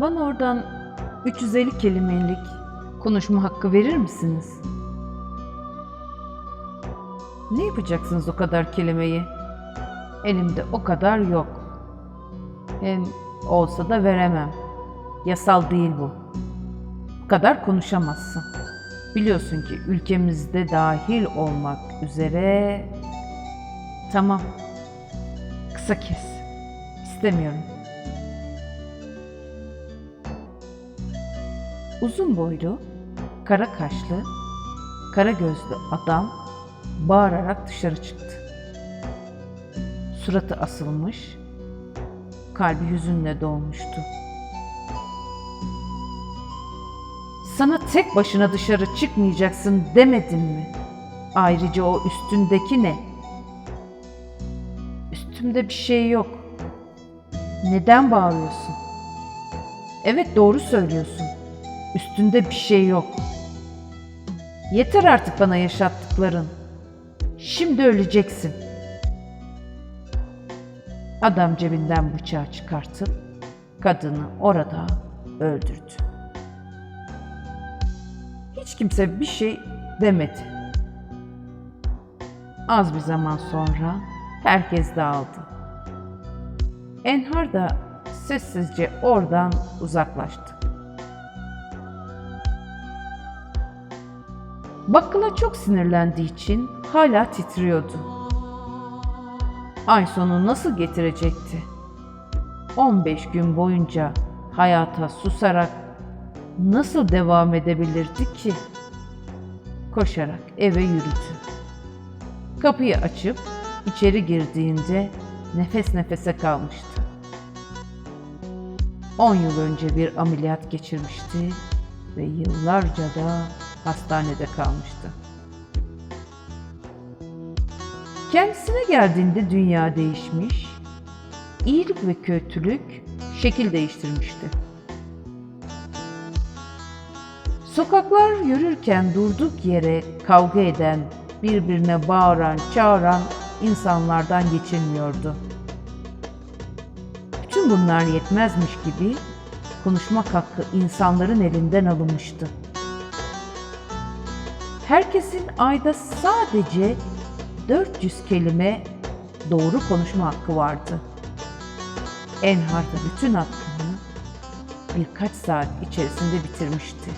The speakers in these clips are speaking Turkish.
Bana oradan 350 kelimelik konuşma hakkı verir misiniz? Ne yapacaksınız o kadar kelimeyi? Elimde o kadar yok. Hem olsa da veremem. Yasal değil bu. Bu kadar konuşamazsın. Biliyorsun ki ülkemizde dahil olmak üzere... Tamam. Kısa kes. İstemiyorum. Uzun boylu, kara kaşlı, kara gözlü adam bağırarak dışarı çıktı. Suratı asılmış, kalbi hüzünle dolmuştu. Sana tek başına dışarı çıkmayacaksın demedim mi? Ayrıca o üstündeki ne? Üstümde bir şey yok. Neden bağırıyorsun? Evet doğru söylüyorsun. Üstünde bir şey yok. Yeter artık bana yaşattıkların. Şimdi öleceksin. Adam cebinden bıçağı çıkartıp kadını orada öldürdü. Hiç kimse bir şey demedi. Az bir zaman sonra herkes dağıldı. Enhar da sessizce oradan uzaklaştı. Bakkala çok sinirlendiği için hala titriyordu. Ay sonu nasıl getirecekti? 15 gün boyunca hayata susarak nasıl devam edebilirdi ki? Koşarak eve yürüdü. Kapıyı açıp içeri girdiğinde nefes nefese kalmıştı. 10 yıl önce bir ameliyat geçirmişti ve yıllarca da hastanede kalmıştı. Kendisine geldiğinde dünya değişmiş, iyilik ve kötülük şekil değiştirmişti. Sokaklar yürürken durduk yere kavga eden, birbirine bağıran, çağıran insanlardan geçilmiyordu. Bütün bunlar yetmezmiş gibi konuşmak hakkı insanların elinden alınmıştı. Herkesin ayda sadece 400 kelime doğru konuşma hakkı vardı. Enhar da bütün hakkını birkaç saat içerisinde bitirmişti.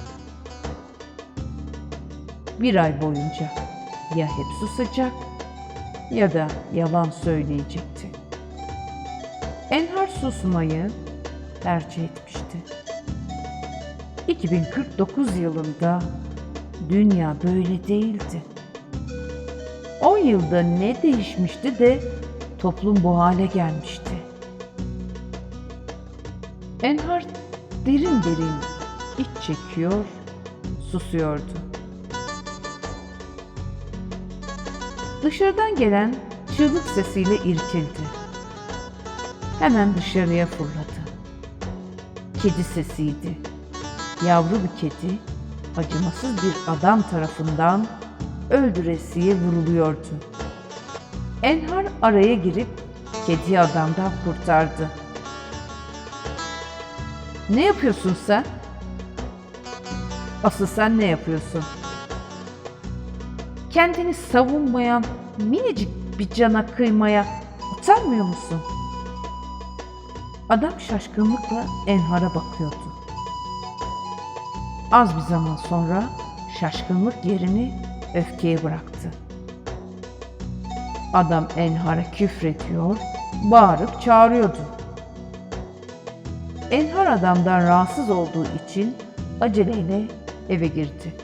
Bir ay boyunca ya hep susacak ya da yalan söyleyecekti. Enhar susmayı tercih etmişti. 2049 yılında dünya böyle değildi. 10 yılda ne değişmişti de toplum bu hale gelmişti. Enhar derin derin iç çekiyor, susuyordu. Dışarıdan gelen çığlık sesiyle irkildi. Hemen dışarıya fırladı. Kedi sesiydi. Yavru bir kedi acımasız bir adam tarafından öldüresiye vuruluyordu. Enhar araya girip kediyi adamdan kurtardı. Ne yapıyorsun sen? Asıl sen ne yapıyorsun? Kendini savunmayan minicik bir cana kıymaya utanmıyor musun? Adam şaşkınlıkla Enhar'a bakıyordu. Az bir zaman sonra şaşkınlık yerini öfkeye bıraktı. Adam Enhar'a küfrediyor, bağırıp çağırıyordu. Enhar adamdan rahatsız olduğu için aceleyle eve girdi.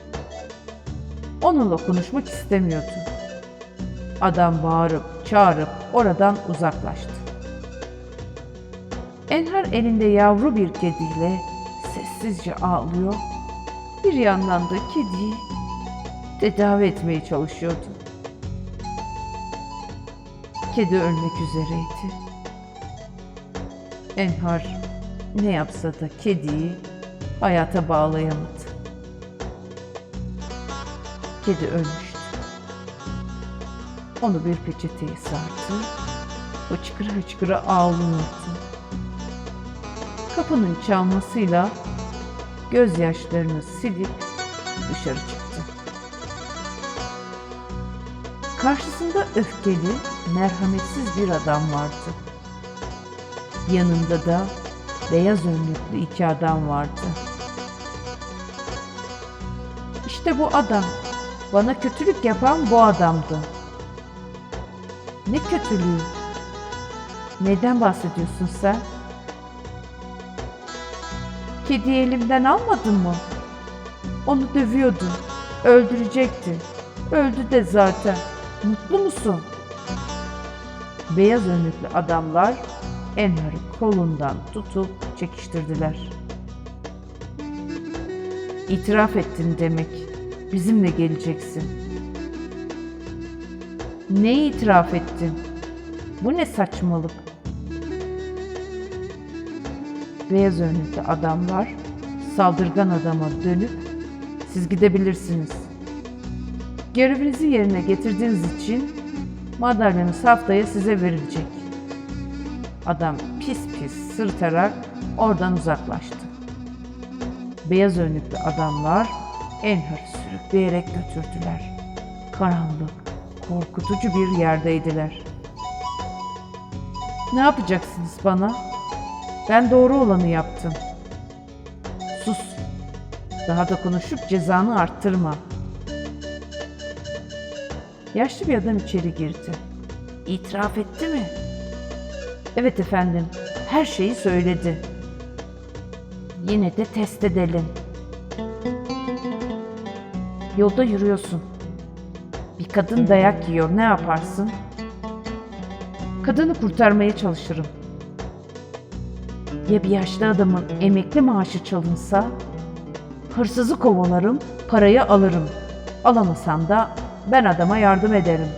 Onunla konuşmak istemiyordu. Adam bağırıp çağırıp oradan uzaklaştı. Enhar elinde yavru bir kediyle sessizce ağlıyor. Bir yandan da kediyi tedavi etmeye çalışıyordu. Kedi ölmek üzereydi. Enhar ne yapsa da kediyi hayata bağlayamadı. Kedi ölmüştü. Onu bir peçeteye sardı. Hıçkıra hıçkıra ağlıyordu. kapının çalmasıyla gözyaşlarını silip dışarı çıktı. Karşısında öfkeli, merhametsiz bir adam vardı. Yanında da beyaz önlüklü iki adam vardı. İşte bu adam, bana kötülük yapan bu adamdı. Ne kötülüğü? Neden bahsediyorsun sen? Kediyi elimden almadın mı? Onu dövüyordu. Öldürecekti. Öldü de zaten. Mutlu musun? Beyaz önlüklü adamlar Enhar'ı kolundan tutup çekiştirdiler. İtiraf ettin demek. Bizimle geleceksin. Neyi itiraf ettin? Bu ne saçmalık? Beyaz önlüklü adamlar saldırgan adama dönüp siz gidebilirsiniz. Görevinizi yerine getirdiğiniz için madalyonuz haftaya size verilecek. Adam pis pis sırtarak oradan uzaklaştı. Beyaz önlüklü adamlar Enhar'ı sürükleyerek götürdüler. Karanlık, korkutucu bir yerdeydiler. Ne yapacaksınız bana? Ben doğru olanı yaptım. Sus. Daha da konuşup cezanı arttırma. Yaşlı bir adam içeri girdi. İtiraf etti mi? Evet efendim. Her şeyi söyledi. Yine de test edelim. Yolda yürüyorsun. Bir kadın dayak yiyor. Ne yaparsın? Kadını kurtarmaya çalışırım. Ya bir yaşlı adamın emekli maaşı çalınsa? Hırsızı kovalarım, parayı alırım. Alamasam da ben adama yardım ederim.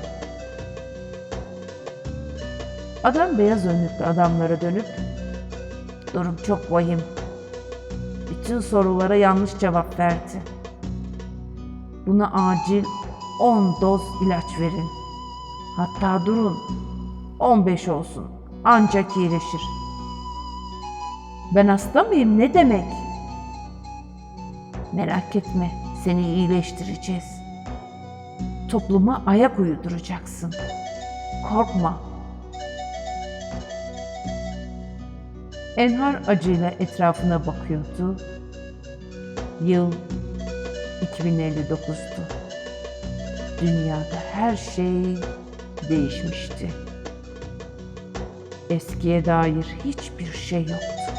Adam beyaz önlüklü adamlara dönüp durum çok vahim. Bütün sorulara yanlış cevap verdi. Buna acil 10 doz ilaç verin. Hatta durun 15 olsun. Ancak iyileşir. Ben hasta mıyım ne demek? Merak etme seni iyileştireceğiz. Topluma ayak uyduracaksın. Korkma. Enhar acıyla etrafına bakıyordu. Yıl 2059'du. Dünyada her şey değişmişti. Eskiye dair hiçbir şey yoktu.